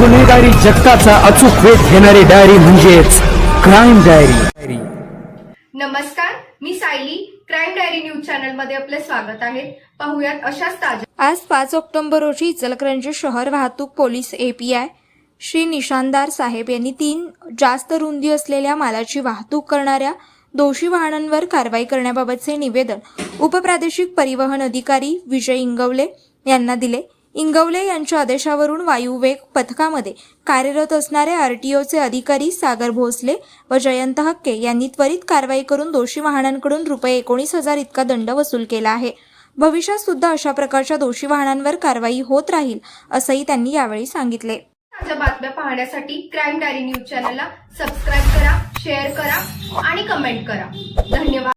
गुन्हेगारी जगताचा अचूक वेध घेणारी डायरी म्हणजेच क्राईम डायरी. नमस्कार मी सायली. क्राईम डायरी न्यूज चॅनलमध्ये आपले स्वागत आहे. पाहुयात अशाच ताज्या आज पाच ऑक्टोबर रोजी इचलकरंजी शहर वाहतूक पोलीस एपीआय श्री निशानदार साहेब यांनी तीन जास्त रुंदी असलेल्या मालाची वाहतूक करणाऱ्या दोषी वाहनांवर कारवाई करण्याबाबतचे निवेदन उपप्रादेशिक परिवहन अधिकारी विजय इंगवले यांना दिले. इंगवले यांच्या आदेशावरून वायुवेग पथकामध्ये कार्यरत असणारे आरटीओचे अधिकारी सागर भोसले व जयंत हक्के यांनी त्वरित कारवाई करून दोषी वाहनांकडून रुपये एकोणीस हजार इतका दंड वसूल केला आहे. भविष्यात सुद्धा अशा प्रकारच्या दोषी वाहनांवर कारवाई होत राहील असंही त्यांनी यावेळी सांगितले. बातम्या पाहण्यासाठी क्राईम डायरी न्यूज चॅनलला सबस्क्राईब करा शेअर करा आणि कमेंट करा. धन्यवाद.